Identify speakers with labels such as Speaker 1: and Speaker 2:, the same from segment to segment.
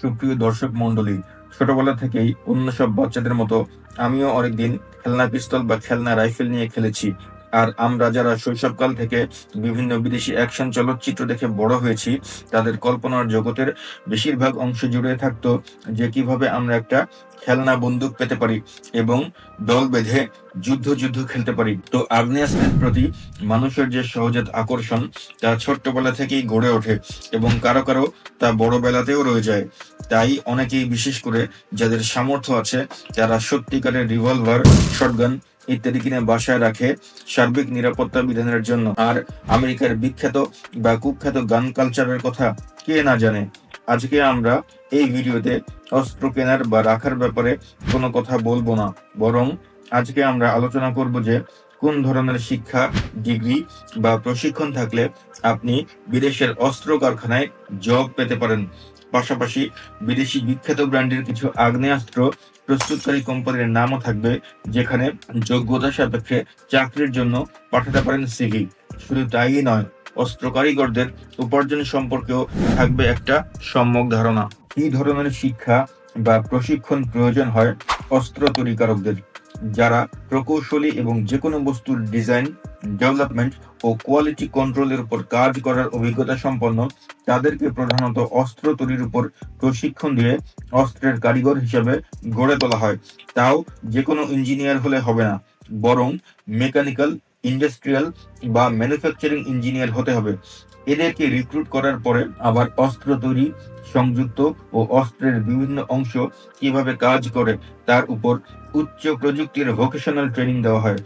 Speaker 1: সুপ্রিয় দর্শক মন্ডলী ছোটবেলা থেকেই অন্য সব বাচ্চাদের মতো আমিও অনেকদিন খেলনা পিস্তল বা খেলনা রাইফেল নিয়ে খেলেছি। আর আমরা যারা শৈশবকাল থেকে বিভিন্ন বিদেশি অ্যাকশন চলচ্চিত্র দেখে বড় হয়েছি, তাদের কল্পনার জগতের বেশিরভাগ অংশ জুড়ে থাকতো যে কীভাবে আমরা একটা খেলনা বন্দুক পেতে পারি এবং দল বেঁধে যুদ্ধ যুদ্ধ খেলতে পারি। তো আগ্নেয়াস্ত্রের প্রতি মানুষের যে সহজাত আকর্ষণ, তা ছোট্টবেলা থেকেই গড়ে ওঠে এবং কারও কারও তা বড়বেলাতেও রয়ে যায়। তাই অনেকেই বিশেষ করে যাদের সামর্থ্য আছে, তারা সত্যিকারের রিভলভার শটগান ইত্যাদি কিনে বাসায় রাখে সার্বিক নিরাপত্তা বিধানের জন্য। আর আমেরিকার বিখ্যাত বা কুখ্যাত গান কালচারের কথা কে না জানে? আজকে আমরা এই ভিডিওতে অস্ত্র কেনার বা রাখার ব্যাপারে কোনো কথা বলব না। বরং আজকে আমরা আলোচনা করব যে কোন ধরনের শিক্ষা, ডিগ্রি বা প্রশিক্ষণ থাকলে আপনি বিদেশের অস্ত্র কারখানায় জব পেতে পারেন। পাশাপাশি বিদেশি বিখ্যাত ব্র্যান্ডের কিছু আগ্নেয়াস্ত্র প্রস্তুতকারী কোম্পানির নামও থাকবে, যেখানে যোগ্যতা সাপেক্ষে চাকরির জন্য পাঠাতে পারেন সিভি শুধু তাই নয়, অস্ত্র কারিগরদের উপার্জন সম্পর্কেও থাকবে একটা সম্যক ধারণা। কি ধরনের শিক্ষা বা প্রশিক্ষণ প্রয়োজন হয় অস্ত্র তৈরিকারকদের? যারা প্রকৌশলী এবং যে কোনো বস্তুর ডিজাইন, ডেভেলপমেন্ট ও কোয়ালিটি কন্ট্রোলের উপর কাজ করার অভিজ্ঞতা সম্পন্ন, তাদেরকে প্রধানত অস্ত্র তৈরির উপর প্রশিক্ষণ দিয়ে অস্ত্রের কারিগর হিসেবে গড়ে তোলা হয়। তাও যে কোনো ইঞ্জিনিয়ার হলে হবে না, বরং মেকানিক্যাল, ইন্ডাস্ট্রিয়াল বা ম্যানুফ্যাকচারিং ইঞ্জিনিয়ার হতে হবে। এদেরকে রিক্রুট করার পরে আবার অস্ত্র তৈরি, সংযুক্ত ও অস্ত্রের বিভিন্ন অংশ কীভাবে কাজ করে তার উপর উচ্চ প্রযুক্তির ভোকেশনাল ট্রেনিং দেওয়া হয়।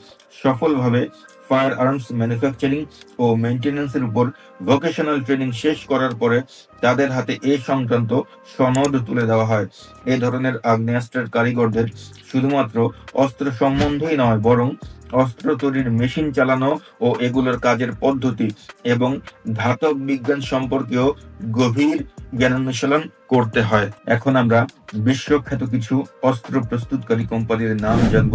Speaker 1: সফলভাবে ফায়ার আর্মস ম্যানুফ্যাকচারিং ও মেনটেন্যান্সের উপর ভোকেশনাল ট্রেনিং শেষ করার পরে তাদের হাতে এ সংক্রান্ত সনদ তুলে দেওয়া হয়। এ ধরনের আগ্নেয়াস্ত্রের কারিগরদের শুধুমাত্র অস্ত্র সম্বন্ধই নয়, বরং অস্ত্র তৈরির মেশিন চালানো ও এগুলোর কাজের পদ্ধতি এবং ধাতব বিজ্ঞান সম্পর্কেও গভীর জ্ঞানান্বেষণ করতে হয়। এখন আমরা বিশ্বখ্যাত কিছু অস্ত্র প্রস্তুতকারী কোম্পানির নাম জানব,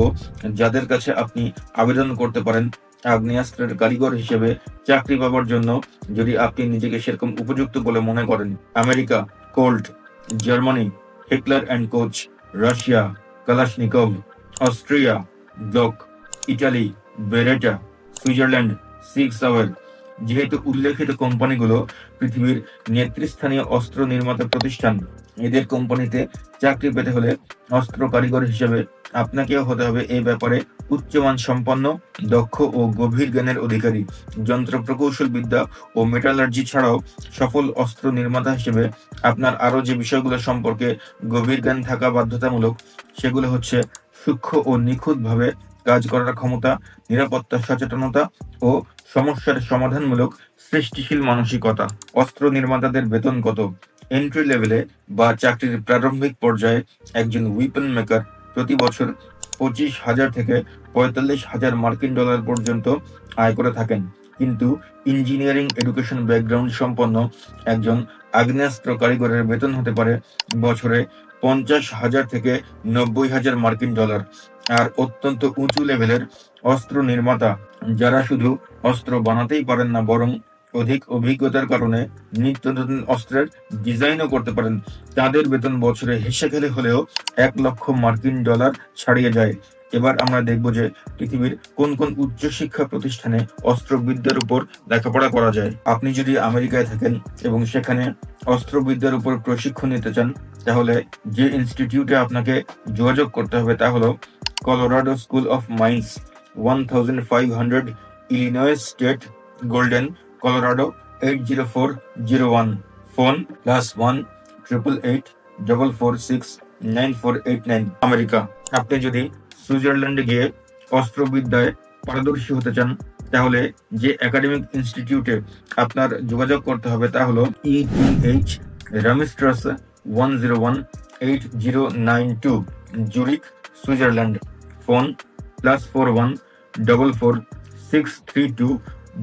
Speaker 1: যাদের কাছে আপনি আবেদন করতে পারেন আগ্নেয়াস্ত্রের কারিগর হিসেবে চাকরি পাওয়ার জন্য যদি আপনি নিজেকে সেরকম উপযুক্ত বলে মনে করেন। America Colt Germany, Heckler and Koch, Russia, Kalashnikov, Austria, Glock Italy, Beretta, Switzerland, six Sauer যেহেতু উল্লেখিত কোম্পানিগুলো পৃথিবীর নেতৃস্থানীয় অস্ত্র নির্মাতা প্রতিষ্ঠান, এদের কোম্পানিতে চাকরি পেতে হলে অস্ত্র কারিগর হিসেবে আপনাকেও হতে হবে। এই ব্যাপারে উচ্চমান সম্পন্ন, দক্ষ ও গভীর জ্ঞানের অধিকারী। যন্ত্র প্রকৌশল বিদ্যা ও মেটালার্জি ছাড়াও সফল অস্ত্র নির্মাতা হিসেবে আপনার আরও যে বিষয়গুলো সম্পর্কে গভীর জ্ঞান থাকা বাধ্যতামূলক, সেগুলো হচ্ছে সূক্ষ্ম ও নিখুঁতভাবে কাজ করার ক্ষমতা, নিরাপত্তা, সচেতনতা ও সমস্যার সমাধানমূলক সৃষ্টিশীল মানসিকতা। অস্ত্র নির্মাতাদের বেতন কত? এন্ট্রি লেভেলে বা চাকরির প্রারম্ভিক পর্যায়ে একজন উইপন মেকার প্রতি বছর পঁচিশ হাজার থেকে পঁয়তাল্লিশ হাজার মার্কিন ডলার পর্যন্ত আয় করে থাকেন। কিন্তু ইঞ্জিনিয়ারিং এডুকেশন ব্যাকগ্রাউন্ড সম্পন্ন একজন আগ্নেয়াস্ত্র কারিগরের বেতন হতে পারে বছরে পঞ্চাশ হাজার থেকে নব্বই হাজার মার্কিন ডলার। আর অত্যন্ত উঁচু লেভেলের অস্ত্র নির্মাতা, যারা শুধু অস্ত্র বানাতেই পারেন না, বরং অধিক অভিজ্ঞতার কারণে নিত্য নতুন অস্ত্রের ডিজাইনও করতে পারেন। তাদের বেতন বছরে হেসে খেলে হলেও এক লক্ষ মার্কিন ডলার ছাড়িয়ে যায়। এবার আমরা দেখব যে পৃথিবীর কোন কোন উচ্চশিক্ষা প্রতিষ্ঠানে অস্ত্রবিদ্যার উপর লেখাপড়া করা যায়। আপনি যদি আমেরিকায় থাকেন এবং সেখানে অস্ত্রবিদ্যার উপর প্রশিক্ষণ নিতে চান, তাহলে যে ইনস্টিটিউটে আপনাকে যোগাযোগ করতে হবে তা হলো Colorado School of Mines, one thousand five hundred Illinois State, Golden, Colorado eight zero four zero one, phone plus one triple eight double four six nine four eight nine. America, আপনি যদি সুইজারল্যান্ডে গিয়ে অস্ত্রবিদ্যায় পারদর্শী হতে চান, তাহলে যে একাডেমিক ইনস্টিটিউটে আপনার যোগাযোগ করতে হবে তা হলো ETH Ramistrasse one zero one eight zero nine two Zurich Switzerland phone plus four one double four six three two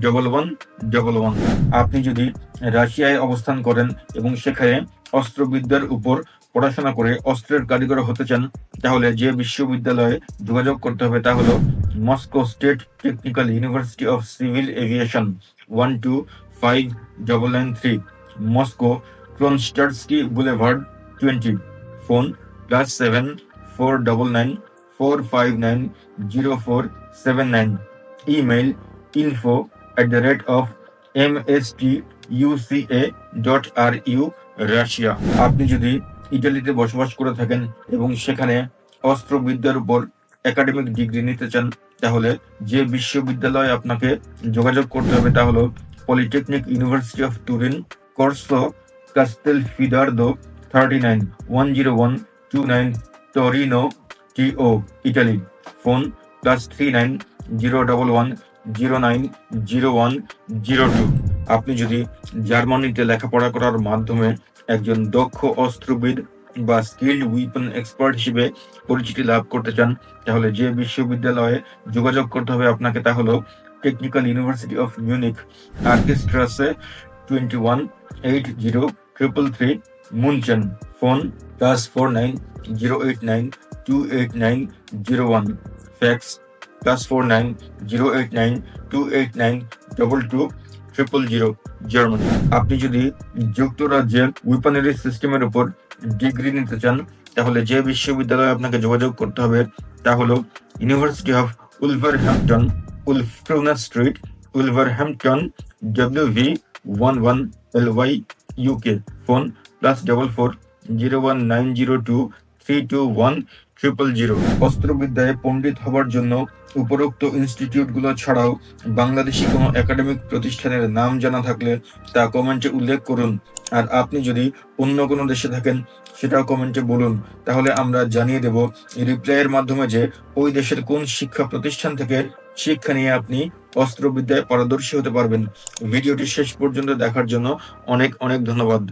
Speaker 1: double one double one আপনি যদি রাশিয়ায় অবস্থান করেন এবং সেখানে অস্ত্রবিদ্যার উপর পড়াশোনা করে অস্ত্রের কারিগর হতে চান, তাহলে যে বিশ্ববিদ্যালয়ে যোগাযোগ করতে হবে তা হলো Moscow State Technical University of Civil Aviation, one two five double nine three, Moscow Kronshtadtsky Boulevard twenty. Phone plus seven four double nine four five nine zero four seven nine. Email info T UCA dot R U Russia আপনি যদি ইটালিতে বসবাস করে থাকেন এবং সেখানে অস্ত্রবিদ্যার উপর academic degree নিতে চান, তাহলে যে বিশ্ববিদ্যালয়ে আপনাকে যোগাযোগ করতে হবে তা হলো Polytechnic University of Turin Corso Castel Fidardo thirty nine one zero one two nine Torino T O Italy phone plus three nine zero double one zero nine, zero one, zero two. আপনি যদি জার্মানিতে লেখাপড়া করার মাধ্যমে একজন দক্ষ অস্ত্রবিদ বা skilled weapon expert হিসেবে পরিচিতি লাভ করতে চান, তাহলে যে বিশ্ববিদ্যালয়ে যোগাযোগ করতে হবে আপনাকে তা হলো Technical University of Munich Arcisstrasse twenty one eight zero triple three Munchen phone plus four nine zero eight nine two eight nine zero one fax plus four nine zero eight nine two eight nine double two triple zero Germany আপনি যদি যুক্তরাজ্যের উইপানারি সিস্টেমের উপর degree নিতে চান, তাহলে যে বিশ্ববিদ্যালয়ে আপনাকে যোগাযোগ করতে হবে, তা হলো University of Wolverhampton Wulfruna Street Wolverhampton W V one one L Y UK phone plus double four zero one nine zero two three two one triple zero অস্ত্রবিদ্যায় পণ্ডিত হবার জন্য উপরোক্ত ইনস্টিটিউটগুলো ছাড়াও বাংলাদেশি কোনো একাডেমিক প্রতিষ্ঠানের নাম জানা থাকলে তা কমেন্টে উল্লেখ করুন। আর আপনি যদি অন্য কোনো দেশে থাকেন, সেটাও কমেন্টে বলুন। তাহলে আমরা জানিয়ে দেব রিপ্লাইয়ের মাধ্যমে যে ওই দেশের কোন শিক্ষা প্রতিষ্ঠান থেকে শিক্ষা নিয়ে আপনি অস্ত্রবিদ্যায় পারদর্শী হতে পারবেন। ভিডিওটি শেষ পর্যন্ত দেখার জন্য অনেক অনেক ধন্যবাদ।